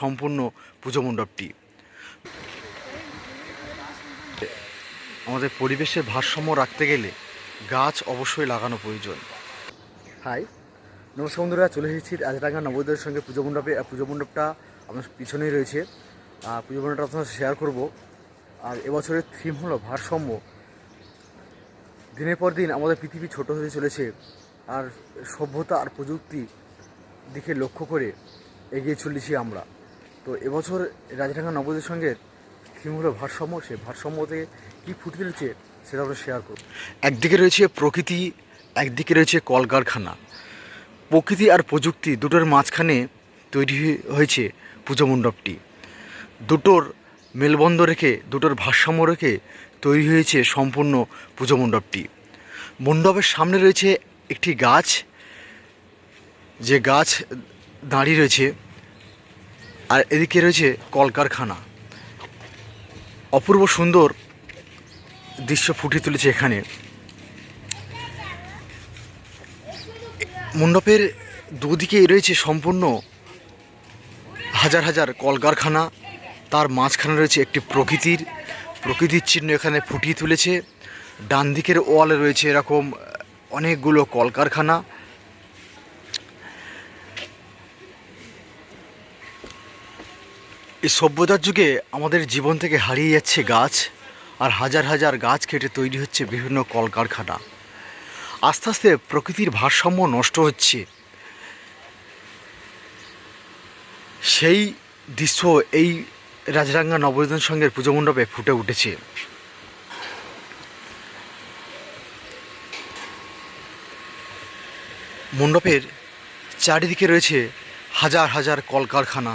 সম্পূর্ণ পুজো মণ্ডপটি। আমাদের পরিবেশের ভারসাম্য রাখতে গেলে গাছ অবশ্যই লাগানো প্রয়োজন। হাই, নমস্কার বন্ধুরা, চলে এসেছি রাজডাঙ্গা নবোদয়ের সঙ্গে পুজো মণ্ডপে। পুজো মণ্ডপটা আমার পিছনেই রয়েছে। পুজো মণ্ডপটা আপনার শেয়ার করব। আর এবছরের থিম হলো ভারসাম্য। দিনের পর দিন আমাদের পৃথিবী ছোট হতে চলেছে। আর সভ্যতা আর প্রযুক্তি দিকে লক্ষ্য করে এগিয়ে চলেছি আমরা। তো এবছর রাজডাঙ্গা নবদের সঙ্গে থিম হলো ভারসাম্য। সে ভারসাম্যতে কী ফুটে তুলেছে সেটা আমরা শেয়ার করব। একদিকে রয়েছে প্রকৃতি, একদিকে রয়েছে কলকারখানা। প্রকৃতি আর প্রযুক্তি দুটোর মাঝখানে তৈরি হয়েছে পুজো মণ্ডপটি। দুটোর মেলবন্ধ রেখে, দুটোর ভারসাম্য রেখে তৈরি হয়েছে সম্পূর্ণ পুজো মণ্ডপটি। মণ্ডপের সামনে রয়েছে একটি গাছ, যে গাছ দাঁড়িয়ে রয়েছে। আর এদিকে রয়েছে কলকারখানা। অপূর্ব সুন্দর দৃশ্য ফুটিয়ে তুলেছে এখানে। মণ্ডপের দুদিকে রয়েছে সম্পূর্ণ হাজার হাজার কলকারখানা। তার মাঝখানে রয়েছে একটি প্রকৃতির প্রকৃতির চিহ্ন এখানে ফুটিয়ে তুলেছে। ডান দিকের ওয়ালে রয়েছে এরকম অনেকগুলো কলকারখানা। এই সভ্যতার যুগে আমাদের জীবন থেকে হারিয়ে যাচ্ছে গাছ, আর হাজার হাজার গাছ কেটে তৈরি হচ্ছে বিভিন্ন কলকারখানা। আস্তে আস্তে প্রকৃতির ভারসাম্য নষ্ট হচ্ছে। সেই দৃশ্য এই রাজরাঙ্গা নবরোজন সঙ্গের পুজো মণ্ডপে ফুটে উঠেছে। মণ্ডপের চারিদিকে রয়েছে হাজার হাজার কলকারখানা।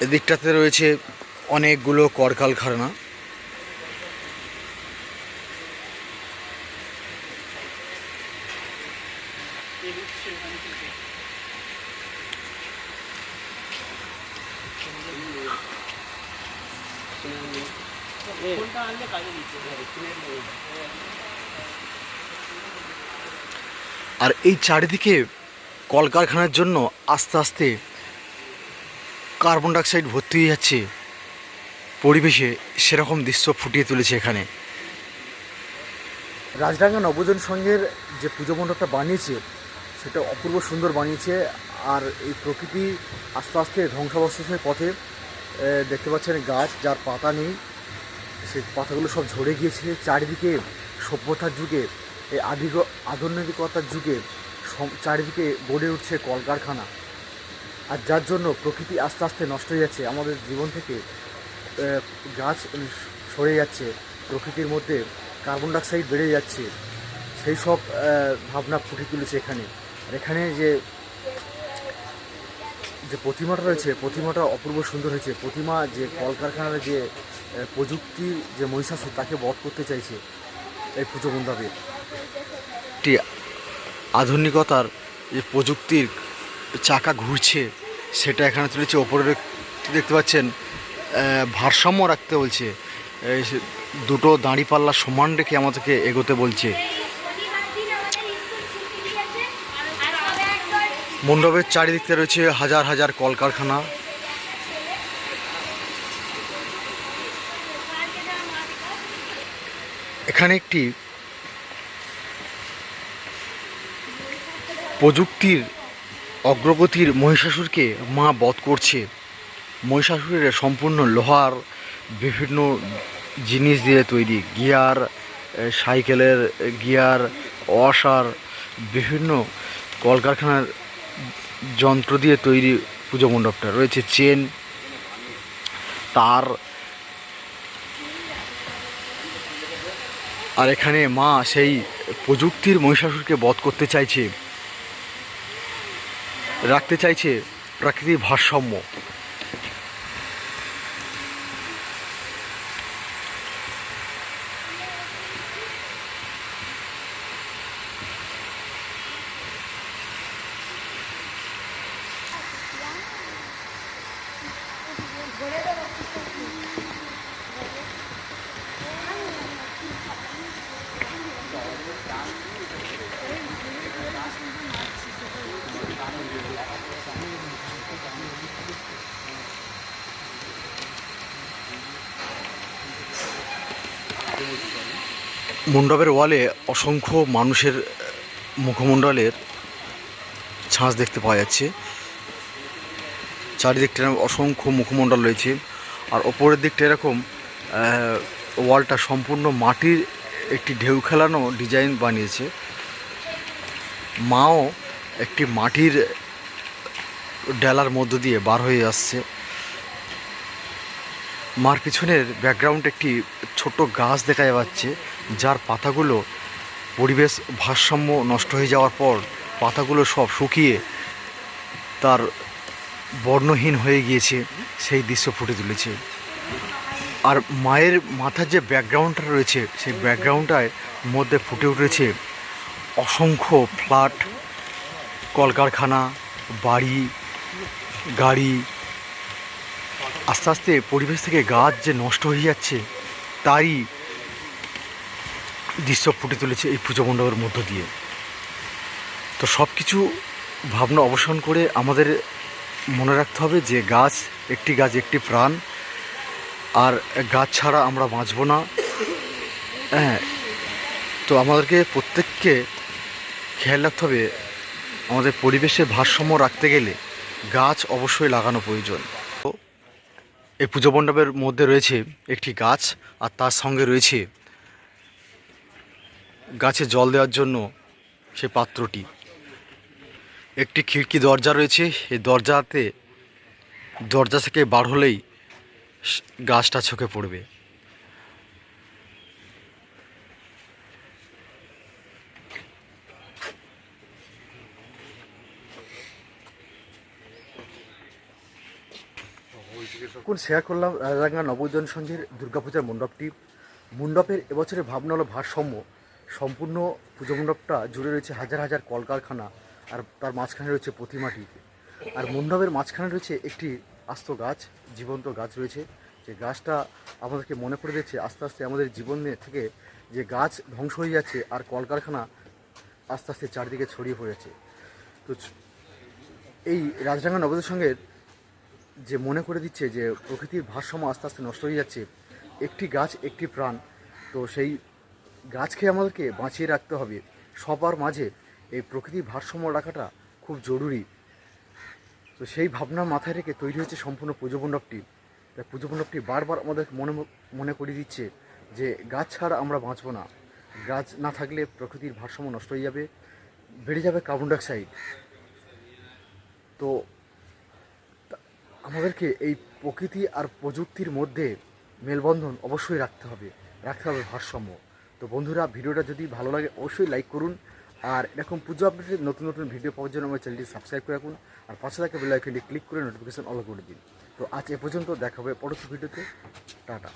এদিকটাতে রয়েছে অনেকগুলো কলকারখানা আর এই চারিদিকে কলকারখানার জন্য আস্তে আস্তে কার্বন ডাইঅক্সাইড ভর্তি হয়ে যাচ্ছে। পরিবেশে সেরকম দৃশ্য ফুটিয়ে তুলেছে এখানে। রাজডাঙ্গা নবজন সংঘের যে পুজো মণ্ডপটা বানিয়েছে, সেটা অপূর্ব সুন্দর বানিয়েছে। আর এই প্রকৃতি আস্তে আস্তে ধ্বংসাবশেষের পথে দেখতে পাচ্ছেন গাছ, যার পাতা নেই। সেই পাতাগুলো সব ঝরে গিয়েছে। চারিদিকে সভ্যতার যুগে, এই আধুনিকতার যুগে চারিদিকে গড়ে উঠছে কলকারখানা। আর যার জন্য প্রকৃতি আস্তে আস্তে নষ্ট হয়ে যাচ্ছে, আমাদের জীবন থেকে গাছ সরে যাচ্ছে, প্রকৃতির মধ্যে কার্বন ডাইঅক্সাইড বেড়ে যাচ্ছে, সেই সব ভাবনা ফুটে তুলেছে এখানে। আর এখানে যে যে প্রতিমাটা রয়েছে, প্রতিমাটা অপূর্ব সুন্দর হয়েছে। প্রতিমা যে কলকারখানার যে প্রযুক্তির যে মহিষাসুর তাকে বধ করতে চাইছে এই পুজো একটি আধুনিকতার যে প্রযুক্তির চাকা ঘুরছে, সেটা এখানে তুলেছে, ওপরে দেখতে পাচ্ছেন ভারসাম্য রাখতে বলছে। দুটো দাঁড়িপাল্লা সমান রেখে আমাদেরকে এগোতে বলছে। মণ্ডপের চারিদিকে রয়েছে হাজার হাজার কলকারখানা। এখানে একটি প্রযুক্তির অগ্রগতির মহিষাসুরকে মা বধ করছে। মহিষাসুরের সম্পূর্ণ লোহার বিভিন্ন জিনিস দিয়ে তৈরি। গিয়ার সাইকেলের গিয়ার ওয়াশার বিভিন্ন কলকারখানার যন্ত্র দিয়ে তৈরি পুজো মণ্ডপটা। রয়েছে চেন, তার, আর এখানে মা সেই প্রযুক্তির মহিষাসুরকে বধ করতে চাইছে। রাখতে চাইছে প্রাকৃতিক ভারসাম্য। মণ্ডপের ওয়ালে অসংখ্য মানুষের মুখমণ্ডলের ছাঁচ দেখতে পাওয়া যাচ্ছে। চারিদিকটা অসংখ্য মুখমণ্ডল রয়েছে। আর ওপরের দিকটা এরকম ওয়ালটা সম্পূর্ণ মাটির একটি ঢেউ খেলানো ডিজাইন বানিয়েছে। মাও একটি মাটির ডেলার মধ্য দিয়ে বার হয়ে আসছে। মার পিছনের ব্যাকগ্রাউন্ড একটি ছোট গাছ দেখা যাচ্ছে। যার পাতাগুলো পরিবেশ ভারসাম্য নষ্ট হয়ে যাওয়ার পর পাতাগুলো সব শুকিয়ে তার বর্ণহীন হয়ে গিয়েছে, সেই দৃশ্য ফুটে তুলেছে। আর মায়ের মাথার যে ব্যাকগ্রাউন্ডটা রয়েছে, সেই ব্যাকগ্রাউন্ডটার মধ্যে ফুটে উঠেছে অসংখ্য ফ্ল্যাট, কলকারখানা, বাড়ি, গাড়ি। আস্তে আস্তে পরিবেশ থেকে গাছ যে নষ্ট হয়ে যাচ্ছে, তারই দৃশ্য ফুটে তুলেছে এই পুজো মণ্ডপের মধ্য দিয়ে। তো সব কিছু ভাবনা অবসান করে আমাদের মনে রাখতে হবে যে গাছ, একটি গাছ, একটি প্রাণ। আর গাছ ছাড়া আমরা বাঁচব না। হ্যাঁ তো আমাদেরকে প্রত্যেককে খেয়াল রাখতে হবে আমাদের পরিবেশের ভারসাম্য রাখতে গেলে গাছ অবশ্যই লাগানো প্রয়োজন। এই পুজো মণ্ডপের মধ্যে রয়েছে একটি গাছ আর তার সঙ্গে রয়েছে গাছে জল দেওয়ার জন্য সে পাত্রটি। একটি খিড়কি দরজা রয়েছে। এই দরজাতে, দরজা থেকে বার হলেই গাছটা চোখে পড়বে। কোন শেয়ার করলাম? রাজাঙ্গা নবোদন সংঘের দুর্গাপূজার মণ্ডপটি। মণ্ডপের এবছরের ভাবনা হলো ভারসাম্য সম্পূর্ণ পুজো মণ্ডপটা জুড়ে রয়েছে হাজার হাজার কলকারখানা আর তার মাঝখানে রয়েছে প্রতিমাটি আর মণ্ডপের মাঝখানে রয়েছে একটি আস্ত গাছ, জীবন্ত গাছ রয়েছে। যে গাছটা আমাদেরকে মনে করে দিচ্ছে আস্তে আস্তে আমাদের জীবনে থেকে যে গাছ ধ্বংস হয়ে যাচ্ছে আর কলকারখানা আস্তে আস্তে চারিদিকে ছড়িয়ে পড়েছে তো এই রাজডাঙ্গা নবোদয় সঙ্গে যে মনে করে দিচ্ছে যে প্রকৃতির ভারসাম্য আস্তে আস্তে নষ্ট হয়ে যাচ্ছে, একটি গাছ, একটি প্রাণ, তো সেই গাছকে আমাদেরকে বাঁচিয়ে রাখতে হবে। সবার মাঝে এই প্রকৃতির ভারসাম্য রাখাটা খুব জরুরি। তো সেই ভাবনা মাথায় রেখে তৈরি হয়েছে সম্পূর্ণ পুজো মণ্ডপটি। তাই পুজো মণ্ডপটি বারবার আমাদের মনে মনে করিয়ে দিচ্ছে যে গাছ ছাড়া আমরা বাঁচবো না। গাছ না থাকলে প্রকৃতির ভারসাম্য নষ্ট হয়ে যাবে, বেড়ে যাবে কার্বন ডাইঅক্সাইড। তো, আমাদেরকে এই প্রকৃতি আর প্রযুক্তির মধ্যে মেলবন্ধন অবশ্যই রাখতে হবে। রাখতে হবে ভারসাম্য। তো বন্ধুরা, ভিডিওটা যদি ভালো লাগে অবশ্যই লাইক করুন। আর এরকম পুজো আপডেটের নতুন নতুন ভিডিও পাওয়ার জন্য আমার চ্যানেলটি সাবস্ক্রাইব করে রাখুন। আর পাশে থাকা বেল আইকনটি ক্লিক করে নোটিফিকেশন অল করে দিন। তো আজ এ পর্যন্ত দেখা হবে পরবর্তী ভিডিওতে টাটা।